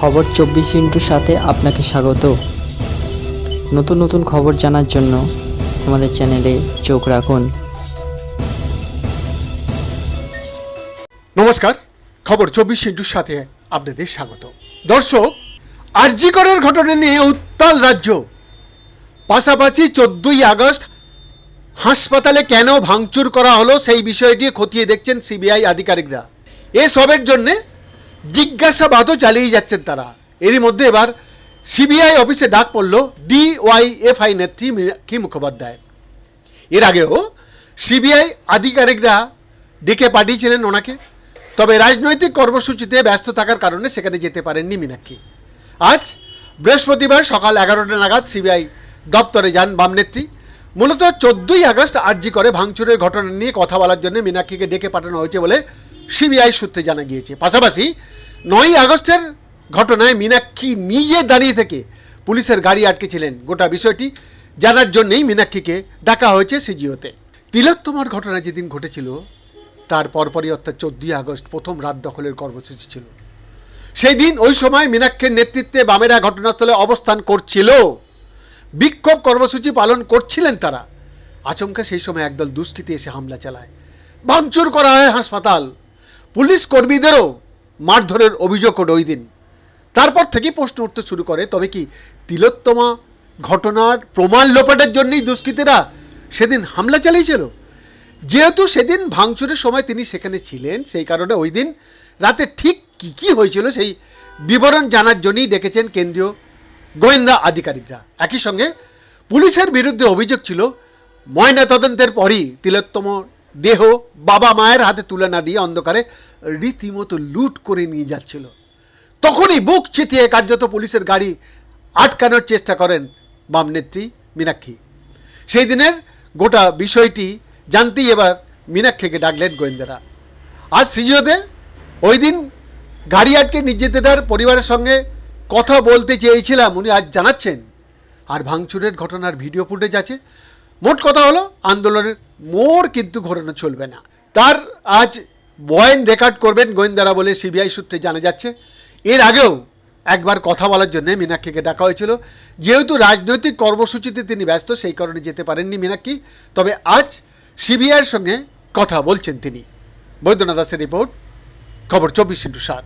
খবর চব্বিশ ইন্টুর সাথে আপনাকে স্বাগত। নতুন নতুন খবর জানার জন্য আমাদের চ্যানেলে চোখ রাখুন। নমস্কার, খবর চব্বিশ ইন্টুর সাথে আপনাদের স্বাগত। দর্শক, আরজিকরের ঘটনা নিয়ে উত্তাল রাজ্য। পাশাপাশি চোদ্দই আগস্ট হাসপাতালে কেন ভাঙচুর করা হলো সেই বিষয়টি খতিয়ে দেখছেন সিবিআই আধিকারিকরা। এসবের জন্যে জিজ্ঞাসাবাদও চালিয়ে যাচ্ছেন তারা। এরই মধ্যে এবার সিবিআই অফিসে ডাক পড়ল ডিওয়াইএফআই নেত্রী মীনাক্ষী মুখোপাধ্যায় এর আগেও সিবিআই আধিকারিকরা ডেকে পাঠিয়েছিলেন ওনাকে, তবে রাজনৈতিক কর্মসূচিতে ব্যস্ত থাকার কারণে সেখানে যেতে পারেননি মীনাক্ষী। আজ বৃহস্পতিবার সকাল এগারোটা নাগাদ সিবিআই দপ্তরে যান বামনেত্রী মূলত চোদ্দই আগস্ট আর্জি করে ভাঙচুরের ঘটনা নিয়ে কথা বলার জন্য মীনাক্ষীকে ডেকে পাঠানো হয়েছে বলে সিবিআই সূত্রে জানা গিয়েছে। পাশাপাশি নয়ই আগস্টের ঘটনায় মীনাক্ষী নিজে দাঁড়িয়ে থেকে পুলিশের গাড়ি আটকেছিলেন। গোটা বিষয়টি জানার জন্যই মীনাক্ষীকে ডাকা হয়েছে সিজিওতে। তিলোত্তমার ঘটনা যেদিন ঘটেছিল, তার পরপরই অর্থাৎ চোদ্দই আগস্ট প্রথম রাত দখলের কর্মসূচি ছিল। সেই দিন ওই সময় মীনাক্ষীর নেতৃত্বে বামেরা ঘটনাস্থলে অবস্থান করছিল। বিক্ষোভ কর্মসূচি পালন করছিলেন তারা। আচমকা সেই সময় একদল দুষ্কৃতী এসে হামলা চালায়। ভাঙচুর করা হয় হাসপাতাল। পুলিশ কর্মীদেরও মারধরের অভিযোগ ওঠে ওই দিন। তারপর থেকেই প্রশ্ন উঠতে শুরু করে, তবে কি তিলোত্তমা ঘটনার প্রমাণ লোপাটের জন্যই দুষ্কৃতীরা সেদিন হামলা চালিয়েছিল? যেহেতু সেদিন ভাঙচুরের সময় তিনি সেখানে ছিলেন, সেই কারণে ওই দিন রাতে ঠিক কী কী হয়েছিল সেই বিবরণ জানার জন্যই ডেকেছেন কেন্দ্রীয় গোয়েন্দা আধিকারিকরা। একই সঙ্গে পুলিশের বিরুদ্ধে অভিযোগ ছিল ময়না তদন্তের পরই তিলোত্তম দেহ বাবা মায়ের হাতে তুলে না দিয়ে অন্ধকারে রীতিমতো লুট করে নিয়ে যাচ্ছিল। তখনই বুক চিতিয়ে কার্যত পুলিশের গাড়ি আটকানোর চেষ্টা করেন বাম নেত্রী মীনাক্ষী। সেই দিনের গোটা বিষয়টি জানতেই এবার মীনাক্ষীকে ডাকলেন গোয়েন্দারা। আজ সিজিওতে ওই দিন গাড়ি আটকে নির্যাতিতার পরিবারের সঙ্গে কথা বলতে চেয়েছিলাম, উনি আজ জানাচ্ছেন। আর ভাঙচুরের ঘটনার ভিডিও ফুটেজ আছে। মোট কথা হলো, আন্দোলনের মোড় কিন্তু ঘোরানো চলবে না। তার আজ বয়েন রেকর্ড করবেন গোয়েন্দারা বলে সিবিআই সূত্রে জানা যাচ্ছে। এর আগেও একবার কথা বলার জন্য মীনাক্ষীকে ডাকা হয়েছিল। যেহেতু রাজনৈতিক কর্মসূচিতে তিনি ব্যস্ত, সেই কারণে যেতে পারেননি মীনাক্ষী। তবে আজ সিবিআইয়ের সঙ্গে কথা বলছেন তিনি। বৈদ্যনাথ দাসের রিপোর্ট, খবর চব্বিশ ইন্টু সাত।